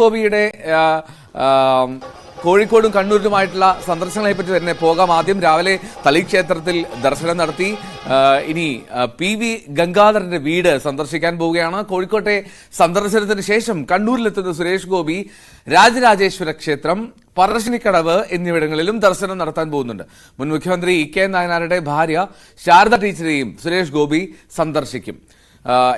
ഗോപിയുടെ കോഴിക്കോടും കണ്ണൂരിലുമായിട്ടുള്ള സന്ദർശനങ്ങളെ പറ്റി തന്നെ പോകാം. ആദ്യം രാവിലെ തളി ക്ഷേത്രത്തിൽ ദർശനം നടത്തി. ഇനി പി വി ഗംഗാധരന്റെ വീട് സന്ദർശിക്കാൻ പോവുകയാണ്. കോഴിക്കോട്ടെ സന്ദർശനത്തിന് ശേഷം കണ്ണൂരിലെത്തുന്ന സുരേഷ് ഗോപി രാജരാജേശ്വര ക്ഷേത്രം പറശ്ശിനിക്കടവ് എന്നിവിടങ്ങളിലും ദർശനം നടത്താൻ പോകുന്നുണ്ട്. മുൻ മുഖ്യമന്ത്രി ഇ കെ നായനാരുടെ ഭാര്യ ശാരദ ടീച്ചറെയും സുരേഷ് ഗോപി സന്ദർശിക്കും.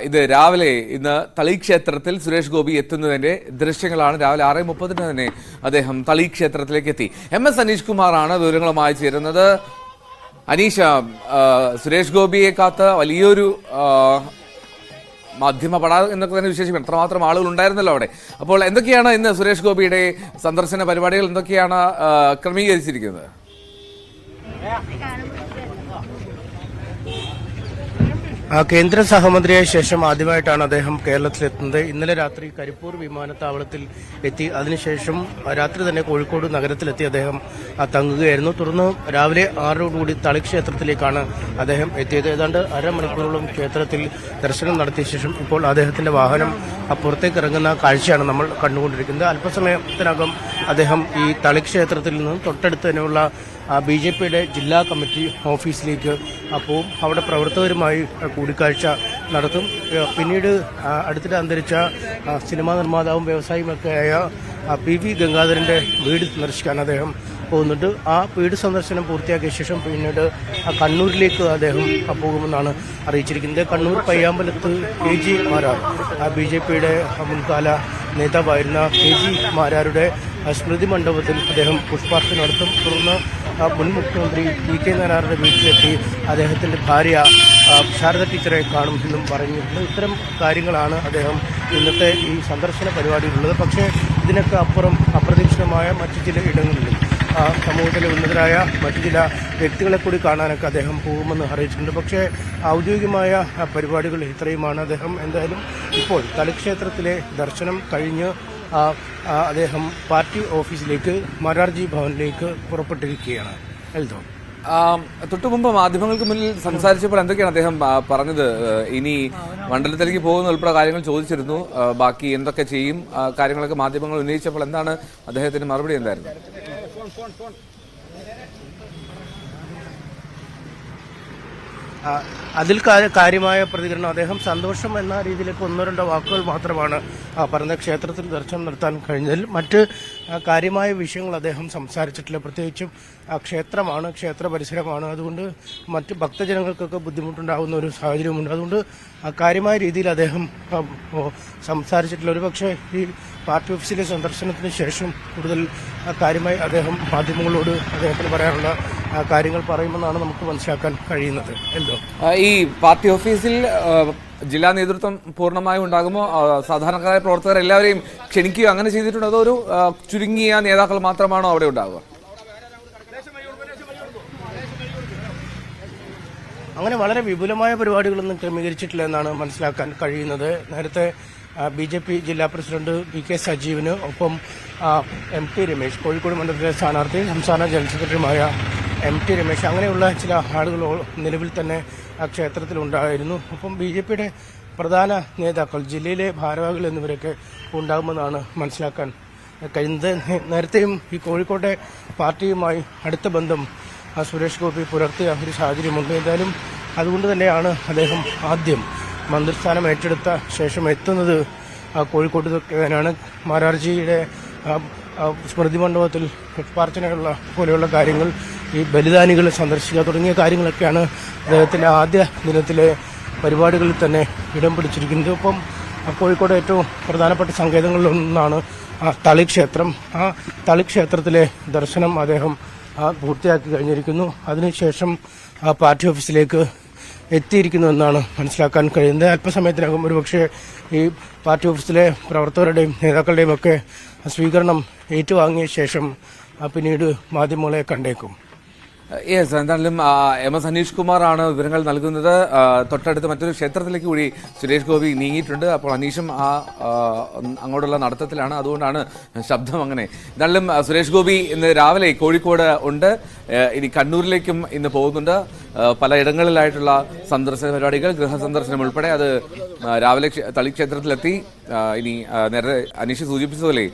ഇത് രാവിലെ ഇന്ന് തളി ക്ഷേത്രത്തിൽ സുരേഷ് ഗോപി എത്തുന്നതിന്റെ ദൃശ്യങ്ങളാണ്. രാവിലെ ആറ് മുപ്പതിന് തന്നെ അദ്ദേഹം തളി ക്ഷേത്രത്തിലേക്ക് എത്തി. എം എസ് അനീഷ് കുമാറാണ് വിവരങ്ങളുമായി ചേരുന്നത്. അനീഷ സുരേഷ് ഗോപിയെ കാത്ത് വലിയൊരു മാധ്യമ പട എന്നൊക്കെ തന്നെ വിശേഷിക്കും എത്രമാത്രം ആളുകൾ ഉണ്ടായിരുന്നല്ലോ അവിടെ. അപ്പോൾ എന്തൊക്കെയാണ് ഇന്ന് സുരേഷ് ഗോപിയുടെ സന്ദർശന പരിപാടികൾ? എന്തൊക്കെയാണ് ക്രമീകരിച്ചിരിക്കുന്നത്? കേന്ദ്ര സഹമന്ത്രിയായ ശേഷം ആദ്യമായിട്ടാണ് അദ്ദേഹം കേരളത്തിലെത്തുന്നത്. ഇന്നലെ രാത്രി കരിപ്പൂർ വിമാനത്താവളത്തിൽ എത്തി. അതിനുശേഷം രാത്രി തന്നെ കോഴിക്കോട് നഗരത്തിലെത്തി അദ്ദേഹം തങ്ങുകയായിരുന്നു. തുടർന്ന് രാവിലെ ആറോടുകൂടി തളി ക്ഷേത്രത്തിലേക്കാണ് അദ്ദേഹം എത്തിയത്. ഏതാണ്ട് അരമണിക്കൂറോളം ക്ഷേത്രത്തിൽ ദർശനം നടത്തിയ ശേഷം ഇപ്പോൾ അദ്ദേഹത്തിന്റെ വാഹനം പുറത്തേക്ക് ഇറങ്ങുന്ന കാഴ്ചയാണ് നമ്മൾ കണ്ടുകൊണ്ടിരിക്കുന്നത്. അല്പസമയത്തിനകം അദ്ദേഹം ഈ തളിക്ഷേത്രത്തിൽ നിന്നും തൊട്ടടുത്ത് തന്നെയുള്ള ബി ജെ പിയുടെ ജില്ലാ കമ്മിറ്റി ഓഫീസിലേക്ക് അപ്പോൾ അവിടെ പ്രവർത്തകരുമായി കൂടിക്കാഴ്ച നടത്തും. പിന്നീട് അടുത്തിടെ അന്തരിച്ച സിനിമാ നിർമ്മാതാവും വ്യവസായിയുമൊക്കെയായ പി വി ഗംഗാധരന്റെ വീട് സന്ദർശിക്കാൻ അദ്ദേഹം പോകുന്നുണ്ട്. ആ വീട് സന്ദർശനം പൂർത്തിയാക്കിയ ശേഷം പിന്നീട് കണ്ണൂരിലേക്ക് അദ്ദേഹം പോകുമെന്നാണ് അറിയിച്ചിരിക്കുന്നത്. Kannur പയ്യാമ്പലത്ത് K G Marar B J പിയുടെ മുൻകാല നേതാവായിരുന്ന കെ ജി മാരാരുടെ സ്മൃതി മണ്ഡപത്തിൽ അദ്ദേഹം പുഷ്പാർച്ച നടത്തും. തുടർന്ന് മുൻ മുഖ്യമന്ത്രി പി കെ നാരായണന്റെ വീട്ടിലെത്തി. അദ്ദേഹത്തിന്റെ ഭാര്യ ശാരദ ടീച്ചറെ കാണും എന്നും പറഞ്ഞിട്ടുണ്ട് ഇത്തരം കാര്യങ്ങളാണ് അദ്ദേഹം ഇന്നത്തെ ഈ സന്ദർശന പരിപാടിയിലുള്ളത്. പക്ഷേ ഇതിനൊക്കെ അപ്പുറം അപ്രതീക്ഷിതമായ മറ്റു ചില ഇടങ്ങളിലും സമൂഹത്തിലെ ഉന്നതരായ മറ്റു ചില വ്യക്തികളെ കൂടി കാണാനൊക്കെ അദ്ദേഹം പോകുമെന്ന് അറിയിച്ചിട്ടുണ്ട്. പക്ഷേ ഔദ്യോഗികമായ പരിപാടികൾ ഇത്രയുമാണ്. അദ്ദേഹം എന്തായാലും ഇപ്പോൾ തലക്ഷേത്രത്തിലെ ദർശനം കഴിഞ്ഞ് അദ്ദേഹം പാർട്ടി ഓഫീസിലേക്ക് മൊറാർജി ഭവനിലേക്ക് പുറപ്പെട്ടിരിക്കുകയാണ്. എൽദോ. തൊട്ടുമുമ്പ് തൊട്ടു മുമ്പ് മാധ്യമങ്ങൾക്ക് മുന്നിൽ സംസാരിച്ചപ്പോൾ എന്തൊക്കെയാണ് അദ്ദേഹം പറഞ്ഞത്? ഇനി മണ്ഡലത്തിലേക്ക് പോകുന്ന ഉൾപ്പെടെ കാര്യങ്ങൾ ചോദിച്ചിരുന്നു. ബാക്കി എന്തൊക്കെ ചെയ്യും? കാര്യങ്ങളൊക്കെ മാധ്യമങ്ങൾ ഉന്നയിച്ചപ്പോൾ എന്താണ് അദ്ദേഹത്തിന്റെ മറുപടി എന്തായിരുന്നു? അതിൽ കാര്യമായ പ്രതികരണം. അദ്ദേഹം സന്തോഷം എന്ന രീതിയിലേക്ക് ഒന്നോ രണ്ടോ വാക്കുകൾ മാത്രമാണ് പറഞ്ഞ ക്ഷേത്രത്തിൽ ദർശനം നടത്താൻ കഴിഞ്ഞതിൽ. മറ്റ് കാര്യമായ വിഷയങ്ങൾ അദ്ദേഹം സംസാരിച്ചിട്ടില്ല. പ്രത്യേകിച്ചും ക്ഷേത്രമാണ് ക്ഷേത്ര പരിസരമാണ്. അതുകൊണ്ട് മറ്റ് ഭക്തജനങ്ങൾക്കൊക്കെ ബുദ്ധിമുട്ടുണ്ടാകുന്ന ഒരു സാഹചര്യമുണ്ട് അതുകൊണ്ട് കാര്യമായ രീതിയിൽ അദ്ദേഹം സംസാരിച്ചിട്ടില്ല ഒരു സംസാരിച്ചിട്ടില്ല. ഒരുപക്ഷെ ഈ പാർട്ടി ഓഫീസിലെ സന്ദർശനത്തിന് ശേഷം കൂടുതൽ കാര്യമായി അദ്ദേഹം മാധ്യമങ്ങളോട് അദ്ദേഹത്തിന് പറയാനുള്ള കാര്യങ്ങൾ പറയുമെന്നാണ് നമുക്ക് മനസ്സിലാക്കാൻ കഴിയുന്നത്. എന്തോ? ഈ പാർട്ടി ഓഫീസിൽ ജില്ലാ നേതൃത്വം പൂർണമായും ഉണ്ടാകുമോ? സാധാരണക്കാരായ പ്രവർത്തകർ എല്ലാവരെയും ക്ഷണിക്കുകയോ അങ്ങനെ ചെയ്തിട്ടുണ്ട്? അതോ ഒരു ചുരുങ്ങിയ നേതാക്കൾ മാത്രമാണോ അവിടെ ഉണ്ടാകുക അങ്ങനെ വളരെ വിപുലമായ പരിപാടികളൊന്നും ക്രമീകരിച്ചിട്ടില്ല എന്നാണ് മനസ്സിലാക്കാൻ കഴിയുന്നത്. നേരത്തെ ബി ജെ പി ജില്ലാ പ്രസിഡന്റ് പി കെ സജീവിന് ഒപ്പം എം ടി രമേശ് കോഴിക്കോട് മണ്ഡലത്തിലെ സ്ഥാനാർത്ഥി സംസ്ഥാന ജനറൽ സെക്രട്ടറിയുമായ എം ടി രമേശ് അങ്ങനെയുള്ള ചില ആളുകൾ നിലവിൽ തന്നെ ആ ക്ഷേത്രത്തിലുണ്ടായിരുന്നു. അപ്പം ബി ജെ പിയുടെ പ്രധാന നേതാക്കൾ ജില്ലയിലെ ഭാരവാഹികൾ എന്നിവരൊക്കെ ഉണ്ടാകുമെന്നാണ് മനസ്സിലാക്കാൻ കഴിയുന്നത്. നേരത്തെയും ഈ കോഴിക്കോട്ടെ പാർട്ടിയുമായി അടുത്ത ബന്ധം ആ സുരേഷ് ഗോപി പുലർത്തിയ ഒരു സാഹചര്യമുണ്ട്. എന്തായാലും അതുകൊണ്ട് തന്നെയാണ് അദ്ദേഹം ആദ്യം മന്ത്രിസ്ഥാനം ഏറ്റെടുത്ത ശേഷം എത്തുന്നത് ആ കോഴിക്കോട്ട് തന്നെയാണ്. മാരാർജിയുടെ സ്മൃതി മണ്ഡപത്തിൽ പുഷ്പാർച്ചനയുള്ള പോലെയുള്ള കാര്യങ്ങൾ ഈ ബലിദാനികളെ സന്ദർശിക്കുക തുടങ്ങിയ കാര്യങ്ങളൊക്കെയാണ് അദ്ദേഹത്തിന്റെ ആദ്യ ദിനത്തിലെ പരിപാടികളിൽ തന്നെ ഇടം പിടിച്ചിരിക്കുന്നത്. ഇപ്പം കോഴിക്കോട് ഏറ്റവും പ്രധാനപ്പെട്ട സങ്കേതങ്ങളിലൊന്നാണ് ആ തളിക്ഷേത്രം. ആ തളിക്ഷേത്രത്തിലെ ദർശനം അദ്ദേഹം പൂർത്തിയാക്കി കഴിഞ്ഞിരിക്കുന്നു. അതിനുശേഷം പാർട്ടി ഓഫീസിലേക്ക് എത്തിയിരിക്കുന്നു എന്നാണ് മനസ്സിലാക്കാൻ കഴിയുന്നത്. അല്പസമയത്തിനകം ഒരുപക്ഷെ ഈ പാർട്ടി ഓഫീസിലെ പ്രവർത്തകരുടെയും നേതാക്കളുടെയും ഒക്കെ സ്വീകരണം ഏറ്റുവാങ്ങിയ ശേഷം പിന്നീട് മാധ്യമങ്ങളെ കണ്ടേക്കും. യെസ് എന്തായാലും എം എസ് അനീഷ് കുമാറാണ് വിവരങ്ങൾ നൽകുന്നത്. തൊട്ടടുത്ത് മറ്റൊരു ക്ഷേത്രത്തിലേക്ക് കൂടി സുരേഷ് ഗോപി നീങ്ങിയിട്ടുണ്ട്. അപ്പോൾ അനീഷും ആ അങ്ങോട്ടുള്ള നടത്തത്തിലാണ്. അതുകൊണ്ടാണ് ശബ്ദം അങ്ങനെ. എന്തായാലും സുരേഷ് ഗോപി ഇന്ന് രാവിലെ കോഴിക്കോട് ഉണ്ട്. ഇനി കണ്ണൂരിലേക്കും ഇന്ന് പോകുന്നുണ്ട്. പലയിടങ്ങളിലായിട്ടുള്ള സന്ദർശന പരിപാടികൾ ഗൃഹസന്ദർശനം ഉൾപ്പെടെ അത് രാവിലെ തളിക്ഷേത്രത്തിലെത്തി. ഇനി നേരത്തെ അനീഷ് സൂചിപ്പിച്ചതുപോലെ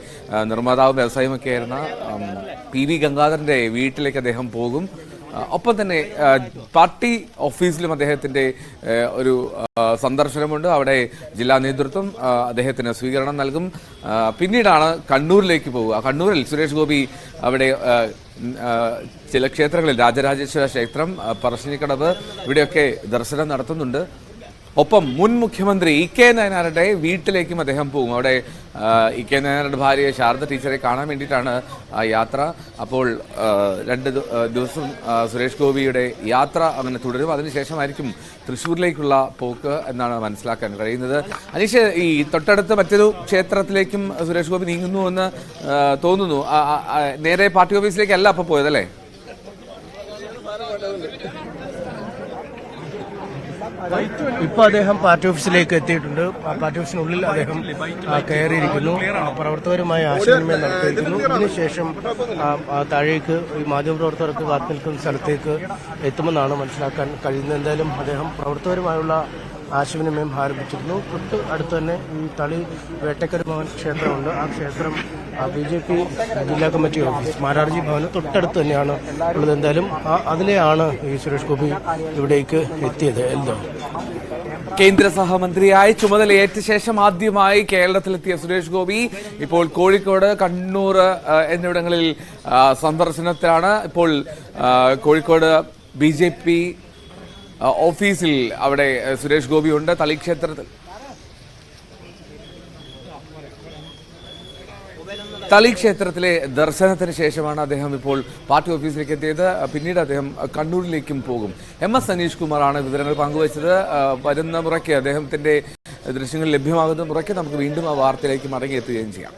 നിർമ്മാതാവും നിർമ്മാതാവും ഒക്കെ ആയിരുന്ന പി വി ഗംഗാധരന്റെ വീട്ടിലേക്ക് അദ്ദേഹം പോകും. ഒപ്പം തന്നെ പാർട്ടി ഓഫീസിലും അദ്ദേഹത്തിന്റെ ഒരു സന്ദർശനമുണ്ട്. അവിടെ ജില്ലാ നേതൃത്വം അദ്ദേഹത്തിന് സ്വീകരണം നൽകും. പിന്നീടാണ് കണ്ണൂരിലേക്ക് പോവുക. കണ്ണൂരിൽ സുരേഷ് ഗോപി അവിടെ ചില ക്ഷേത്രങ്ങളിൽ രാജരാജേശ്വര ക്ഷേത്രം പറശ്ശിനിക്കടവ് ഇവിടെയൊക്കെ ദർശനം നടത്തുന്നുണ്ട്. ഒപ്പം മുൻ മുഖ്യമന്ത്രി ഇ കെ നയനാരുടെ വീട്ടിലേക്കും അദ്ദേഹം പോകും അവിടെ ഇ കെ നയനാരുടെ ഭാര്യ ശാരദ ടീച്ചറെ കാണാൻ വേണ്ടിയിട്ടാണ് ആ യാത്ര. അപ്പോൾ രണ്ട് ദിവസം സുരേഷ് ഗോപിയുടെ യാത്ര അങ്ങനെ തുടരും. അതിനുശേഷമായിരിക്കും തൃശ്ശൂരിലേക്കുള്ള പോക്ക് എന്നാണ് മനസ്സിലാക്കാൻ കഴിയുന്നത്. അനീഷ് ഈ തൊട്ടടുത്ത മറ്റൊരു ക്ഷേത്രത്തിലേക്കും സുരേഷ് ഗോപി നീങ്ങുന്നു എന്ന് തോന്നുന്നു. നേരെ പാർട്ടി ഓഫീസിലേക്കല്ല അപ്പോൾ പോയതല്ലേ? ഇപ്പോൾ അദ്ദേഹം പാർട്ടി ഓഫീസിലേക്ക് എത്തിയിട്ടുണ്ട്. പാർട്ടി ഓഫീസിനുള്ളിൽ അദ്ദേഹം കയറിയിരിക്കുന്നു. പ്രവർത്തകരുമായി ആശയവിനിമയം നടത്തിയിരിക്കുന്നു. ആ, താഴേക്ക് ഈ മാധ്യമപ്രവർത്തകർക്ക് കാത്തു നിൽക്കുന്ന സ്ഥലത്തേക്ക് എത്തുമെന്നാണ് മനസ്സിലാക്കാൻ കഴിയുന്നത്. എന്തായാലും അദ്ദേഹം പ്രവർത്തകരുമായുള്ള ആശയവിനിമയം ആരംഭിച്ചിരുന്നു. തൊട്ട് അടുത്ത് തന്നെ ഈ തളി വേട്ടക്കര ഭവൻ ക്ഷേത്രമുണ്ട്. ആ ക്ഷേത്രം ബി ജെ പി ജില്ലാ കമ്മിറ്റി ഓഫീസ്. മാരാർജി ഭവന് തൊട്ടടുത്ത് തന്നെയാണ് ഉള്ളത്. എന്തായാലും അതിലെയാണ് ഈ സുരേഷ് ഗോപി ഇവിടേക്ക് എത്തിയത്. എന്തോ. കേന്ദ്ര സഹമന്ത്രിയായി ചുമതലയേറ്റ ശേഷം ആദ്യമായി കേരളത്തിലെത്തിയ സുരേഷ് ഗോപി ഇപ്പോൾ കോഴിക്കോട് കണ്ണൂർ എന്നിവിടങ്ങളിൽ സന്ദർശനത്തിലാണ്. ഇപ്പോൾ കോഴിക്കോട് ബി ഓഫീസിൽ അവിടെ സുരേഷ് ഗോപി ഉണ്ട് തളിക്ഷേത്രത്തിൽ തളി ക്ഷേത്രത്തിലെ ദർശനത്തിന് ശേഷമാണ് അദ്ദേഹം ഇപ്പോൾ പാർട്ടി ഓഫീസിലേക്ക് എത്തിയത്. പിന്നീട് അദ്ദേഹം കണ്ണൂരിലേക്കും പോകും. എം എസ് സനീഷ് കുമാറാണ് വിവരങ്ങൾ പങ്കുവച്ചത്. വരുന്ന മുറയ്ക്ക് അദ്ദേഹത്തിന്റെ ദൃശ്യങ്ങൾ ലഭ്യമാകുന്ന. മുറയ്ക്ക് നമുക്ക് വീണ്ടും ആ വാർത്തയിലേക്ക് മടങ്ങിയെത്തുകയും ചെയ്യാം.